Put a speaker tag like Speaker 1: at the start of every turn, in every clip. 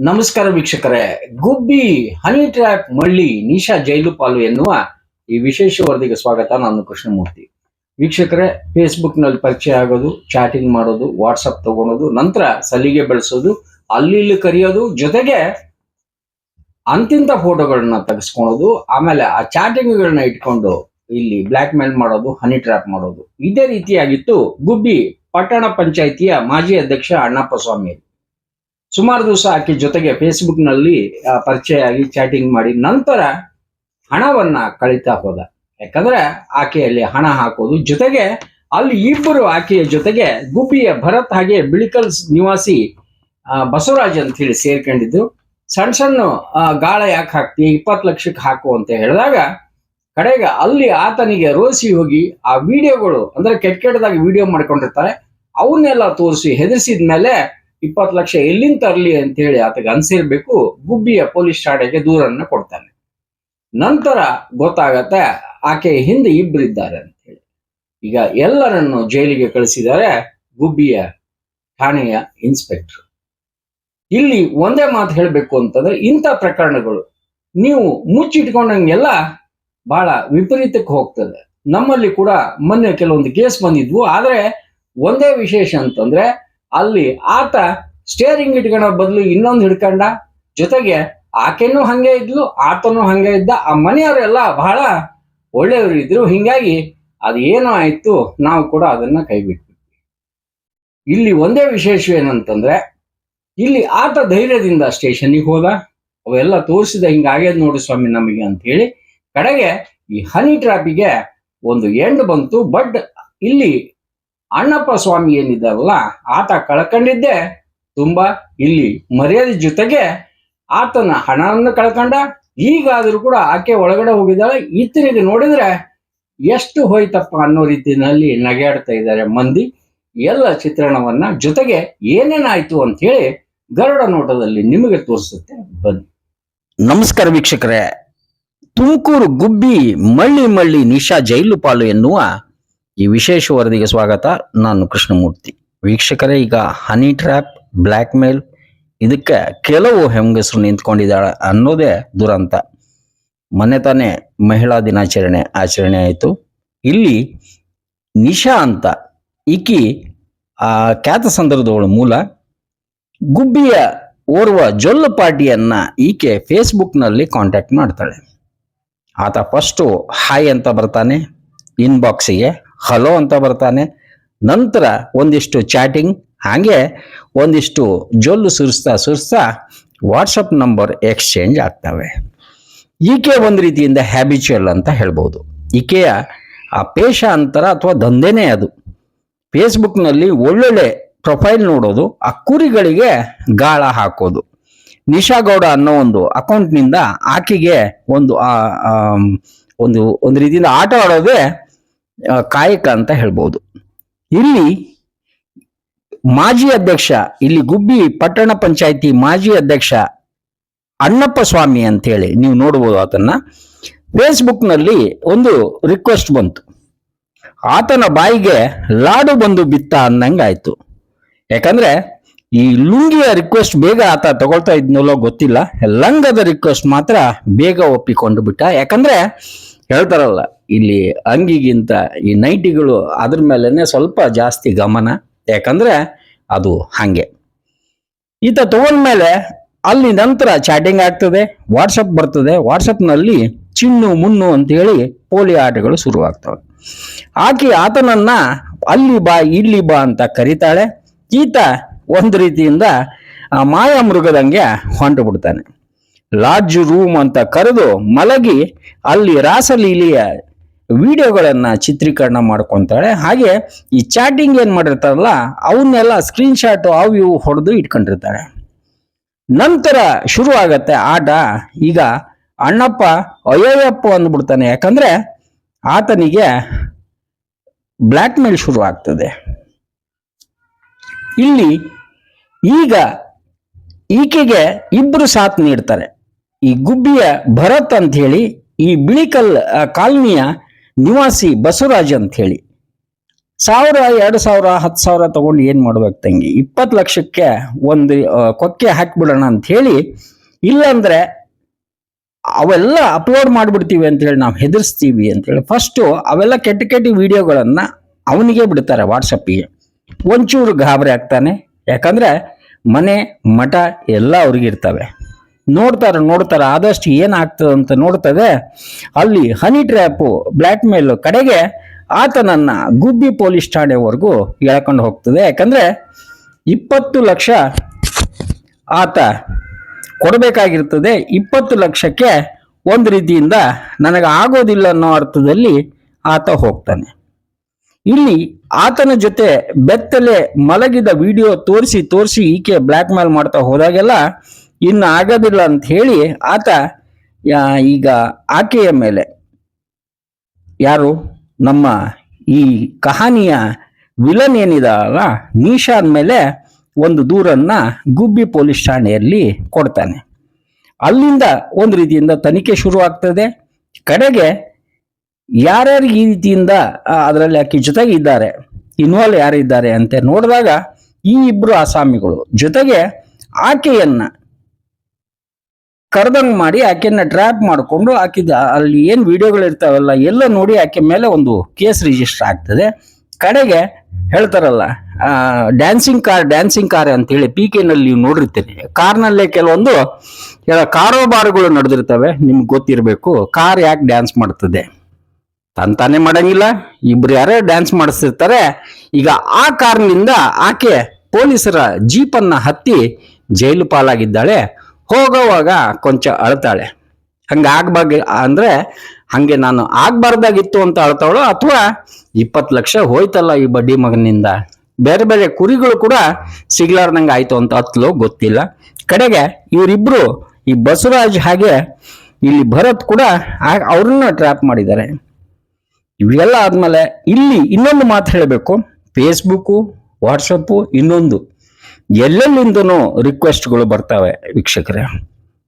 Speaker 1: ನಮಸ್ಕಾರ ವೀಕ್ಷಕರೇ. ಗುಬ್ಬಿ honey trap ಮಳ್ಳಿ, Nisha, ಜೈಲು ಪಾಲು ಎನ್ನುವ ಈ ವಿಶೇಷ ವರದಿಗೆ ಸ್ವಾಗತ. ನಾನು ಕೃಷ್ಣಮೂರ್ತಿ. ವೀಕ್ಷಕರೇ ಫೇಸ್ಬುಕ್ನಲ್ಲಿ ಪರಿಚಯ ಆಗೋದು ಚಾಟಿಂಗ್ ಮಾಡೋದು ವಾಟ್ಸಪ್ ತಗೊಳೋದು, ನಂತರ ಸಲಿಗೆ ಬೆಳೆಸೋದು, ಅಲ್ಲಿ ಇಲ್ಲಿ ಕರೆಯೋದು, ಜೊತೆಗೆ ಅಂತಿಂತ ಫೋಟೋಗಳನ್ನ ತೆಗೆಸ್ಕೊಳೋದು, ಆಮೇಲೆ ಆ ಚಾಟಿಂಗ್ಗಳನ್ನ ಇಟ್ಕೊಂಡು ಇಲ್ಲಿ ಬ್ಲ್ಯಾಕ್ ಮೇಲ್ ಮಾಡೋದು ಹನಿ ಟ್ರ್ಯಾಪ್ ಮಾಡೋದು. ಇದೇ ರೀತಿಯಾಗಿತ್ತು ಗುಬ್ಬಿ ಪಟ್ಟಣ ಪಂಚಾಯಿತಿಯ ಮಾಜಿ ಅಧ್ಯಕ್ಷ ಅಣ್ಣಪ್ಪ ಸ್ವಾಮಿ. ಸುಮಾರು ದಿವಸ ಆಕೆ ಜೊತೆಗೆ ಫೇಸ್ಬುಕ್ನಲ್ಲಿ ಪರಿಚಯ ಆಗಿ ಚಾಟಿಂಗ್ ಮಾಡಿ ನಂತರ ಹಣವನ್ನ ಕಳೀತಾ ಹೋದ. ಯಾಕಂದ್ರೆ ಆಕೆಯಲ್ಲಿ ಹಣ ಹಾಕೋದು ಜೊತೆಗೆ ಅಲ್ಲಿ ಇಬ್ಬರು ಆಕೆಯ ಜೊತೆಗೆ ಗುಬ್ಬಿಯ ಭರತ್ ಹಾಗೆ ಬಿಳಿಕಲ್ ನಿವಾಸಿ ಬಸವರಾಜ್ ಅಂತ ಹೇಳಿ ಸೇರ್ಕೊಂಡಿದ್ದು. ಸಣ್ಣ ಸಣ್ಣ ಗಾಳ ಯಾಕೆ ಹಾಕ್ತಿ, ಇಪ್ಪತ್ತು ಲಕ್ಷಕ್ಕೆ ಹಾಕು ಅಂತ ಹೇಳಿದಾಗ ಕಡೆಗೆ ಅಲ್ಲಿ ಆತನಿಗೆ ರೋಸಿ ಹೋಗಿ ಆ ವಿಡಿಯೋಗಳು ಅಂದ್ರೆ ಕೆಟ್ಟ ಕೆಟ್ಟದಾಗಿ ವಿಡಿಯೋ ಮಾಡ್ಕೊಂಡಿರ್ತಾರೆ. ಅವನ್ನೆಲ್ಲ ತೋರಿಸಿ ಹೆದರಿಸಿದ ಮೇಲೆ ಇಪ್ಪತ್ತು ಲಕ್ಷ ಎಲ್ಲಿಂದ ತರಲಿ ಅಂತ ಹೇಳಿ ಆತಗೆ ಅನ್ಸಿರ್ಬೇಕು, ಗುಬ್ಬಿಯ ಪೊಲೀಸ್ ಠಾಣೆಗೆ ದೂರನ್ನ ಕೊಡ್ತಾನೆ. ನಂತರ ಗೊತ್ತಾಗತ್ತೆ ಆಕೆ ಹಿಂದೆ ಇಬ್ಬರಿದ್ದಾರೆ ಅಂತ ಹೇಳಿ. ಈಗ ಎಲ್ಲರನ್ನು ಜೈಲಿಗೆ ಕಳಿಸಿದ್ದಾರೆ ಗುಬ್ಬಿಯ ಠಾಣೆಯ ಇನ್ಸ್ಪೆಕ್ಟರ್. ಇಲ್ಲಿ ಒಂದೇ ಮಾತು ಹೇಳಬೇಕು ಅಂತಂದ್ರೆ ಇಂಥ ಪ್ರಕರಣಗಳು ನೀವು ಮುಚ್ಚಿಟ್ಕೊಂಡಂಗೆಲ್ಲ ಬಹಳ ವಿಪರೀತಕ್ಕೆ ಹೋಗ್ತದೆ. ನಮ್ಮಲ್ಲಿ ಕೂಡ ಮೊನ್ನೆ ಕೆಲವೊಂದು ಕೇಸ್ ಬಂದಿದ್ವು. ಆದ್ರೆ ಒಂದೇ ವಿಶೇಷ ಅಂತಂದ್ರೆ ಅಲ್ಲಿ ಆತ ಸ್ಟೇರಿಂಗ್ ಇಟ್ಕೊಳ್ಳೋ ಬದಲು ಇನ್ನೊಂದು ಹಿಡ್ಕಂಡ. ಜೊತೆಗೆ ಆಕೆನೂ ಹಂಗೆ ಇದ್ಲು, ಆತನು ಹಂಗೆ ಇದ್ದ. ಆ ಮನೆಯವರೆಲ್ಲ ಬಹಳ ಒಳ್ಳೆಯವರು ಇದ್ರು. ಹಿಂಗಾಗಿ ಅದು ಏನು ಆಯ್ತು, ನಾವು ಕೂಡ ಅದನ್ನ ಕೈ ಬಿಟ್ಬಿಟ್ವಿ ಇಲ್ಲಿ ಒಂದೇ ವಿಶೇಷವೇನಂತಂದ್ರೆ, ಇಲ್ಲಿ ಆತ ಧೈರ್ಯದಿಂದ ಸ್ಟೇಷನ್ಗೆ ಹೋದ. ಅವೆಲ್ಲ ತೋರಿಸಿದ ಹಿಂಗಾಗ್ಯದ ನೋಡಿ ಸ್ವಾಮಿ ನಮಗೆ ಅಂತ ಹೇಳಿ ಕಡೆಗೆ ಈ ಹನಿ ಟ್ರಾಪಿಗೆ ಒಂದು ಎಂಡ್ ಬಂತು. ಬಟ್ ಇಲ್ಲಿ ಅಣ್ಣಪ್ಪ ಸ್ವಾಮಿ ಏನಿದ್ದಲ್ಲ ಆತ ಕಳ್ಕೊಂಡಿದ್ದೆ. ತುಂಬಾ ಇಲ್ಲಿ ಮರ್ಯಾದೆ ಜೊತೆಗೆ ಆತನ ಹಣವನ್ನು ಕಳ್ಕೊಂಡ. ಈಗಾದ್ರೂ ಕೂಡ ಆಕೆ ಒಳಗಡೆ ಹೋಗಿದ್ದಾಳೆ. ಈತನಿಗೆ ನೋಡಿದ್ರೆ ಎಷ್ಟು ಹೋಯ್ತಪ್ಪ ಅನ್ನೋ ರೀತಿಯಲ್ಲಿ ನಗೆಯಾಡ್ತಾ ಇದ್ದಾರೆ ಮಂದಿ. ಎಲ್ಲ ಚಿತ್ರಣವನ್ನ ಜೊತೆಗೆ ಏನೇನಾಯ್ತು ಅಂತ ಹೇಳಿ ಗರುಡ ನೋಟದಲ್ಲಿ ನಿಮಗೆ ತೋರಿಸುತ್ತೆ. ಬನ್ನಿ. ನಮಸ್ಕಾರ ವೀಕ್ಷಕರೇ. ತುಮಕೂರು ಗುಬ್ಬಿ ಮಳ್ಳಿ ಮಳ್ಳಿ ನಿಶಾ ಜೈಲು ಪಾಲು ಎನ್ನುವ ಈ ವಿಶೇಷ ವರದಿಗೆ ಸ್ವಾಗತ, ನಾನು ಕೃಷ್ಣಮೂರ್ತಿ. ವೀಕ್ಷಕರೇ, ಈಗ ಹನಿ ಟ್ರ್ಯಾಪ್ ಬ್ಲ್ಯಾಕ್ ಮೇಲ್ ಇದಕ್ಕೆ ಕೆಲವು ಹೆಂಗಸರು ನಿಂತ್ಕೊಂಡಿದ್ದಾಳೆ ಅನ್ನೋದೇ ದುರಂತ. ಮೊನ್ನೆ ತಾನೇ ಮಹಿಳಾ ದಿನಾಚರಣೆ, ಆಚರಣೆ ಆಯಿತು. ಇಲ್ಲಿ ನಿಶಾ ಅಂತ, ಈಕಿ ಆ ಖ್ಯಾತ ಸಂದರ್ಭದವಳ ಮೂಲ. ಗುಬ್ಬಿಯ ಓರ್ವ ಜೊಲ್ಲು ಪಾರ್ಟಿಯನ್ನ ಈಕೆ ಫೇಸ್ಬುಕ್ನಲ್ಲಿ ಕಾಂಟ್ಯಾಕ್ಟ್ ಮಾಡ್ತಾಳೆ. ಆತ ಫಸ್ಟು ಹಾಯ್ ಅಂತ ಬರ್ತಾನೆ ಇನ್ಬಾಕ್ಸಿಗೆ ಹಲೋ ಅಂತ ಬರ್ತಾನೆ. ನಂತರ ಒಂದಿಷ್ಟು ಚಾಟಿಂಗ್ ಹಾಗೆ ಒಂದಿಷ್ಟು ಜೊಲ್ಲು ಸುರಿಸ್ತಾ ಸುರಿಸ್ತಾ ವಾಟ್ಸಪ್ ನಂಬರ್ ಎಕ್ಸ್ಚೇಂಜ್ ಆಗ್ತವೆ. ಈಕೆ ಒಂದು ರೀತಿಯಿಂದ ಹ್ಯಾಬಿಚುಯಲ್ ಅಂತ ಹೇಳ್ಬೋದು. ಈಕೆಯ ಆ ಪೇಶ ಅಂತರ ಅಥವಾ ದಂಧೆನೇ ಅದು. ಫೇಸ್ಬುಕ್ನಲ್ಲಿ ಒಳ್ಳೊಳ್ಳೆ ಪ್ರೊಫೈಲ್ ನೋಡೋದು, ಆ ಕುರಿಗಳಿಗೆ ಗಾಳ ಹಾಕೋದು. ನಿಶಾ ಗೌಡ ಅನ್ನೋ ಒಂದು ಅಕೌಂಟ್ನಿಂದ ಆಕೆಗೆ ಒಂದು ಒಂದು ಒಂದು ರೀತಿಯಿಂದ ಆಟ ಆಡೋದೇ ಕಾಯಕ ಅಂತ ಹೇಳ್ಬೋದು. ಇಲ್ಲಿ ಮಾಜಿ ಅಧ್ಯಕ್ಷ, ಇಲ್ಲಿ ಗುಬ್ಬಿ ಪಟ್ಟಣ ಪಂಚಾಯಿತಿ ಮಾಜಿ ಅಧ್ಯಕ್ಷ ಅಣ್ಣಪ್ಪ ಸ್ವಾಮಿ ಅಂತೇಳಿ ನೀವು ನೋಡ್ಬೋದು ಆತನ್ನ. ಫೇಸ್ಬುಕ್ನಲ್ಲಿ ಒಂದು ರಿಕ್ವೆಸ್ಟ್ ಬಂತು. ಆತನ ಬಾಯಿಗೆ ಲಾಡು ಬಂದು ಬಿತ್ತ ಅಂದಂಗಾಯ್ತು ಯಾಕಂದ್ರೆ ಈ ಲುಂಗಿಯ ರಿಕ್ವೆಸ್ಟ್ ಬೇಗ ಆತ ತಗೊಳ್ತಾ ಇದ್ನಲ್ಲೋ ಗೊತ್ತಿಲ್ಲ. ಲಂಗದ ರಿಕ್ವೆಸ್ಟ್ ಮಾತ್ರ ಬೇಗ ಒಪ್ಪಿಕೊಂಡು ಬಿಟ್ಟ. ಯಾಕಂದ್ರೆ ಹೇಳ್ತಾರಲ್ಲ ಇಲ್ಲಿ ಅಂಗಿಗಿಂತ ಈ ನೈಟಿಗಳು ಅದ್ರ ಮೇಲೇ ಸ್ವಲ್ಪ ಜಾಸ್ತಿ ಗಮನ. ಯಾಕಂದ್ರೆ ಅದು ಹಾಗೆ. ಈತ ತಗೊಂಡ್ಮೇಲೆ ಅಲ್ಲಿ ನಂತರ ಚಾಟಿಂಗ್ ಆಗ್ತದೆ ವಾಟ್ಸಪ್ ಬರ್ತದೆ. ವಾಟ್ಸಪ್ನಲ್ಲಿ ಚಿನ್ನು, ಮುನ್ನು ಅಂತ ಹೇಳಿ ಪೋಲಿ ಆಟಗಳು ಶುರುವಾಗ್ತವೆ. ಆಕೆ ಆತನನ್ನ ಅಲ್ಲಿ ಬಾ, ಇಲ್ಲಿ ಬಾ ಅಂತ ಕರೀತಾಳೆ. ಈತ ಒಂದು ರೀತಿಯಿಂದ ಮಾಯಾ ಮೃಗದಂಗೆ ಹೊಂಟು ಬಿಡ್ತಾನೆ. ಲಾಡ್ಜ್ ರೂಮ್ ಅಂತ ಕರೆದು ಮಲಗಿ ಅಲ್ಲಿ ರಾಸಲೀಲೆಯ ವಿಡಿಯೋಗಳನ್ನ ಚಿತ್ರೀಕರಣ ಮಾಡ್ಕೊತಾಳೆ. ಹಾಗೆ ಈ ಚಾಟಿಂಗ್ ಏನು ಮಾಡಿರ್ತಾರಲ್ಲ ಅವನ್ನೆಲ್ಲ ಸ್ಕ್ರೀನ್ ಶಾಟ್ ಅವು ಇವು ಹೊಡೆದು ಇಟ್ಕೊಂಡಿರ್ತಾಳೆ. ನಂತರ ಶುರು ಆಗತ್ತೆ ಆಟ. ಈಗ ಅಣ್ಣಪ್ಪ ಅಯ್ಯಯ್ಯಪ್ಪ ಅಂದ್ಬಿಡ್ತಾನೆ. ಯಾಕಂದ್ರೆ ಆತನಿಗೆ ಬ್ಲ್ಯಾಕ್ ಮೇಲ್ ಶುರು ಆಗ್ತದೆ ಇಲ್ಲಿ ಈಗ ಈಕೆಗೆ ಇಬ್ರು ಸಾಥ್ ನೀಡ್ತಾರೆ. ಈ ಗುಬ್ಬಿಯ ಭರತ್ ಅಂತ ಹೇಳಿ ಈ ಬಿಳಿಕಲ್ ಕಾಲನಿಯ ನಿವಾಸಿ ಬಸವರಾಜ್ ಅಂತ ಹೇಳಿ ಸಾವಿರ, ಎರಡು ಸಾವಿರ, ಹತ್ತು ಸಾವಿರ ತಗೊಂಡು ಏನು ಮಾಡ್ಬೇಕು ತಂಗಿ? ಇಪ್ಪತ್ತು ಲಕ್ಷಕ್ಕೆ ಒಂದು ಕೊಕ್ಕೆ ಹಾಕ್ಬಿಡೋಣ ಅಂತ ಹೇಳಿ ಇಲ್ಲಾಂದ್ರೆ ಅವೆಲ್ಲ ಅಪ್ಲೋಡ್ ಮಾಡ್ಬಿಡ್ತೀವಿ ಅಂತ ಹೇಳಿ ನಾವು ಹೆದರ್ಸ್ತೀವಿ ಅಂತ ಹೇಳಿ ಫಸ್ಟು ಅವೆಲ್ಲ ಕೆಟ್ಟ ಕೆಟ್ಟ ವಿಡಿಯೋಗಳನ್ನ ಅವನಿಗೆ ಬಿಡ್ತಾರೆ ವಾಟ್ಸಪ್ಪಿಗೆ. ಒಂಚೂರು ಗಾಬರಿ ಆಗ್ತಾನೆ. ಯಾಕಂದ್ರೆ ಮನೆ, ಮಠ ಎಲ್ಲ ಅವ್ರಿಗೆ ಇರ್ತವೆ ನೋಡ್ತಾರೆ ನೋಡ್ತಾರೆ, ಆದಷ್ಟು ಏನಾಗ್ತದೆ ಅಂತ ನೋಡ್ತದೆ. ಅಲ್ಲಿ ಹನಿ ಟ್ರ್ಯಾಪು ಬ್ಲ್ಯಾಕ್ ಮೇಲ್ ಕಡೆಗೆ ಆತನನ್ನ ಗುಬ್ಬಿ ಪೊಲೀಸ್ ಠಾಣೆವರೆಗೂ ಎಳ್ಕೊಂಡು ಹೋಗ್ತದೆ. ಯಾಕಂದ್ರೆ ಇಪ್ಪತ್ತು ಲಕ್ಷ ಆತ ಕೊಡಬೇಕಾಗಿರ್ತದೆ. ಇಪ್ಪತ್ತು ಲಕ್ಷಕ್ಕೆ ಒಂದು ರೀತಿಯಿಂದ ನನಗೆ ಆಗೋದಿಲ್ಲ ಅನ್ನೋ ಅರ್ಥದಲ್ಲಿ ಆತ ಹೋಗ್ತಾನೆ. ಇಲ್ಲಿ ಆತನ ಜೊತೆ ಬೆತ್ತಲೆ ಮಲಗಿದ ವಿಡಿಯೋ ತೋರಿಸಿ ತೋರಿಸಿ ಈಕೆ ಬ್ಲ್ಯಾಕ್ ಮೇಲ್ ಮಾಡ್ತಾ ಹೋದಾಗೆಲ್ಲ ಇನ್ನು ಆಗೋದಿಲ್ಲ ಅಂತ ಹೇಳಿ ಆತ ಈಗ ಆಕೆಯ ಮೇಲೆ. ಯಾರು? ನಮ್ಮ ಈ ಕಹಾನಿಯ ವಿಲನ್ ಏನಿದಲ್ಲ ನಿಶಾನ್ ಮೇಲೆ ಒಂದು ದೂರನ್ನ ಗುಬ್ಬಿ ಪೊಲೀಸ್ ಠಾಣೆಯಲ್ಲಿ ಕೊಡ್ತಾನೆ. ಅಲ್ಲಿಂದ ಒಂದು ರೀತಿಯಿಂದ ತನಿಖೆ ಶುರು ಆಗ್ತದೆ ಕಡೆಗೆ ಯಾರ್ಯಾರು ಈ ರೀತಿಯಿಂದ ಅದರಲ್ಲಿ ಆಕೆ ಜೊತೆಗೆ ಇದ್ದಾರೆ ಇನ್ವಾಲ್ವ್ ಯಾರಿದ್ದಾರೆ ಅಂತ ನೋಡಿದಾಗ ಈ ಇಬ್ಬರು ಆಸಾಮಿಗಳು ಜೊತೆಗೆ ಆಕೆಯನ್ನ ಕರೆದಂಗ್ ಮಾಡಿ ಆಕೆನ ಟ್ರ್ಯಾಪ್ ಮಾಡಿಕೊಂಡು ಆಕಿದ ಅಲ್ಲಿ ಏನ್ ವಿಡಿಯೋಗಳು ಇರ್ತಾವಲ್ಲ, ಎಲ್ಲ ನೋಡಿ ಆಕೆ ಮೇಲೆ ಒಂದು ಕೇಸ್ ರಿಜಿಸ್ಟರ್ ಆಗ್ತದೆ. ಕಡೆಗೆ ಹೇಳ್ತಾರಲ್ಲ ಡ್ಯಾನ್ಸಿಂಗ್ ಕಾರ್ ಡ್ಯಾನ್ಸಿಂಗ್ ಕಾರ್ ಅಂತೇಳಿ ಪಿ ನಲ್ಲಿ ನೀವು ನೋಡಿರ್ತೀರಿ. ಕಾರ್ನಲ್ಲೇ ಕೆಲವೊಂದು ಕಾರೋಬಾರುಗಳು ನಡೆದಿರ್ತವೆ, ನಿಮ್ಗೆ ಗೊತ್ತಿರಬೇಕು ಕಾರ್ ಯಾಕೆ ಡ್ಯಾನ್ಸ್ ಮಾಡ್ತದೆ. ತಂತಾನೆ ಮಾಡಂಗಿಲ್ಲ, ಇಬ್ರು ಯಾರೇ ಡ್ಯಾನ್ಸ್ ಮಾಡಿಸಿರ್ತಾರೆ ಈಗ ಆ ಕಾರ್ನಿಂದ ಆಕೆ ಪೊಲೀಸರ ಜೀಪನ್ನ ಹತ್ತಿ ಜೈಲು ಪಾಲಾಗಿದ್ದಾಳೆ. ಹೋಗೋವಾಗ ಕೊಂಚ ಅಳ್ತಾಳೆ. ಹಂಗೆ ಆಗ್ಬಾಗ ಅಂದ್ರೆ ಹಂಗೆ ನಾನು ಆಗ್ಬಾರ್ದಾಗಿತ್ತು ಅಂತ ಅಳ್ತಾಳು ಅಥವಾ ಇಪ್ಪತ್ತು ಲಕ್ಷ ಹೋಯ್ತಲ್ಲ ಈ ಬಡ್ಡಿ ಮಗನಿಂದ. ಬೇರೆ ಬೇರೆ ಕುರಿಗಳು ಕೂಡ ಸಿಗ್ಲಾರ್ದಂಗೆ ಆಯ್ತು ಅಂತ ಅತ್ಲೋ ಗೊತ್ತಿಲ್ಲ. ಕಡೆಗೆ ಇವರಿಬ್ರು ಈ ಬಸವರಾಜ್ ಹಾಗೆ ಇಲ್ಲಿ ಭರತ್ ಕೂಡ ಅವ್ರನ್ನ ಟ್ರ್ಯಾಪ್ ಮಾಡಿದ್ದಾರೆ. ಇವೆಲ್ಲ ಆದ್ಮೇಲೆ ಇಲ್ಲಿ ಇನ್ನೊಂದು ಮಾತು ಹೇಳಬೇಕು. ಫೇಸ್ಬುಕ್ಕು ವಾಟ್ಸಪ್ಪು ಇನ್ನೊಂದು. ಎಲ್ಲೆಲ್ಲಿಂದನೂ ರಿಕ್ವೆಸ್ಟ್ಗಳು ಬರ್ತವೆ ವೀಕ್ಷಕರೇ.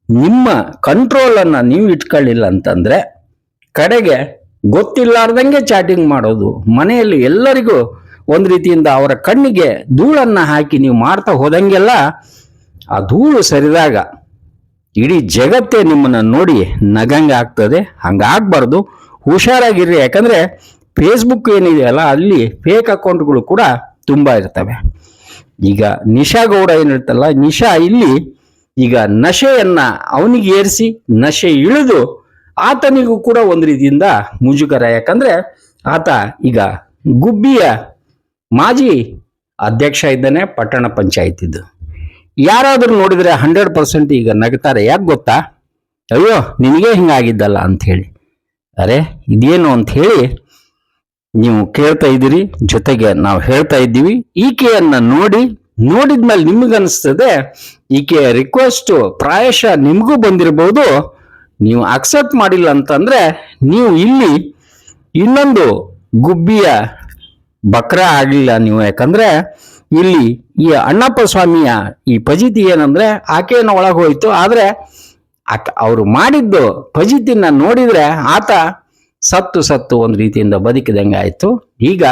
Speaker 1: ನಿಮ್ಮ ಕಂಟ್ರೋಲನ್ನು ನೀವು ಇಟ್ಕೊಳ್ಳಿಲ್ಲ ಅಂತಂದರೆ ಕಡೆಗೆ ಗೊತ್ತಿಲ್ಲಾರ್ದಂಗೆ ಚಾಟಿಂಗ್ ಮಾಡೋದು. ಮನೆಯಲ್ಲಿ ಎಲ್ಲರಿಗೂ ಒಂದು ರೀತಿಯಿಂದ ಅವರ ಕಣ್ಣಿಗೆ ಧೂಳನ್ನು ಹಾಕಿ ನೀವು ಮಾಡ್ತಾ ಹೋದಂಗೆಲ್ಲ ಆ ಧೂಳು ಸರಿದಾಗ ಇಡೀ ಜಗತ್ತೇ ನಿಮ್ಮನ್ನು ನೋಡಿ ನಗಂಗೆ ಆಗ್ತದೆ. ಹಂಗಾಗಬಾರ್ದು. ಹುಷಾರಾಗಿರ್ರಿ. ಯಾಕಂದರೆ ಫೇಸ್ಬುಕ್ ಏನಿದೆಯಲ್ಲ, ಅಲ್ಲಿ ಫೇಕ್ ಅಕೌಂಟ್ಗಳು ಕೂಡ ತುಂಬ ಇರ್ತವೆ. ಈಗ ನಿಶಾ ಗೌಡ ಏನಿರ್ತಲ್ಲ ನಿಶಾ ಇಲ್ಲಿ ಈಗ ನಶೆಯನ್ನ ಅವನಿಗೆ ಏರಿಸಿ, ನಶೆ ಇಳಿದು ಆತನಿಗೂ ಕೂಡ ಒಂದು ರೀತಿಯಿಂದ ಮುಜುಗರ. ಯಾಕಂದ್ರೆ ಆತ ಈಗ ಗುಬ್ಬಿಯ ಮಾಜಿ ಅಧ್ಯಕ್ಷ ಇದ್ದಾನೆ, ಪಟ್ಟಣ ಪಂಚಾಯತಿದ್ದು ಯಾರಾದರೂ ನೋಡಿದ್ರೆ ಹಂಡ್ರೆಡ್ ಪರ್ಸೆಂಟ್ ಈಗ ನಗ್ತಾರೆ. ಯಾಕೆ ಗೊತ್ತಾ? ಅಯ್ಯೋ, ನಿನಗೆ ಹಿಂಗಾಗಿದ್ದಲ್ಲ ಅಂತ ಹೇಳಿ ಅರೆ, ಇದೇನು ಅಂತ ಹೇಳಿ ನೀವು ಕೇಳ್ತಾ ಇದ್ದೀರಿ? ಜೊತೆಗೆ ನಾವು ಹೇಳ್ತಾ ಇದ್ದೀವಿ. ಈಕೆಯನ್ನ ನೋಡಿ ನೋಡಿದ್ಮೇಲೆ ನಿಮಗನ್ಸ್ತದೆ ಈಕೆ ರಿಕ್ವೆಸ್ಟ್ ಪ್ರಾಯಶಃ ನಿಮಗೂ ಬಂದಿರಬಹುದು ನೀವು ಅಕ್ಸೆಪ್ಟ್ ಮಾಡಿಲ್ಲ ಅಂತಂದ್ರೆ ನೀವು ಇಲ್ಲಿ ಇನ್ನೊಂದು ಗುಬ್ಬಿಯ ಬಕ್ರ ಆಗಲಿಲ್ಲ ನೀವು. ಯಾಕಂದ್ರೆ ಇಲ್ಲಿ ಈ ಅಣ್ಣಪ್ಪ ಸ್ವಾಮಿಯ ಈ ಪಜಿತಿ ಏನಂದ್ರೆ ಆಕೆಯನ್ನು ಒಳಗೆ ಹೋಯಿತು. ಆದರೆ ಅವರು ಮಾಡಿದ್ದು ಫಜಿತಿನ ನೋಡಿದ್ರೆ ಆತ ಸತ್ತು ಸತ್ತು ಒಂದು ರೀತಿಯಿಂದ ಬದುಕಿದಂಗೆ ಆಯಿತು ಈಗ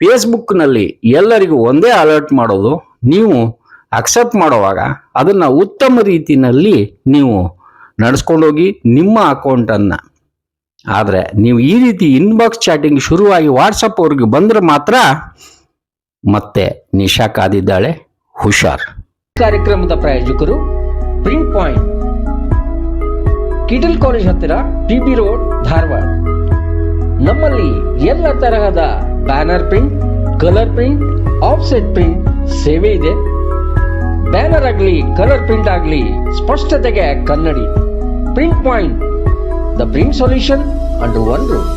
Speaker 1: ಫೇಸ್ಬುಕ್ನಲ್ಲಿ ಎಲ್ಲರಿಗೂ ಒಂದೇ ಅಲರ್ಟ್ ಮಾಡೋದು. ನೀವು ಅಕ್ಸೆಪ್ಟ್ ಮಾಡುವಾಗ ಅದನ್ನ ಉತ್ತಮ ರೀತಿಯಲ್ಲಿ ನೀವು ನಡೆಸ್ಕೊಂಡೋಗಿ ನಿಮ್ಮ ಅಕೌಂಟನ್ನು ಆದರೆ ನೀವು ಈ ರೀತಿ ಇನ್ಬಾಕ್ಸ್ ಚಾಟಿಂಗ್ ಶುರುವಾಗಿ ವಾಟ್ಸಪ್ ಅವ್ರಿಗೆ ಬಂದರೆ ಮಾತ್ರ ಮತ್ತೆ ನಿಶಾ ಕಾದಿದ್ದಾಳೆ ಹುಷಾರ್. ಕಾರ್ಯಕ್ರಮದ ಪ್ರಾಯೋಜಕರು ಪ್ರಿಂಟ್ ಪಾಯಿಂಟ್ ಕಿಟಲ್ ಕಾಲೇಜ್ ಹತ್ತಿರ ಟಿ ಬಿ ರೋಡ್ ಧಾರವಾಡ. ನಮ್ಮಲ್ಲಿ ಎಲ್ಲ ತರಹದ banner print, colour print, offset print, ಸೇವೆ ಇದೆ. ಬ್ಯಾನರ್ ಆಗಲಿ, ಕಲರ್ ಪ್ರಿಂಟ್ ಆಗಲಿ, ಸ್ಪಷ್ಟತೆಗೆ ಕನ್ನಡಿ. Print point, the print solution under one room.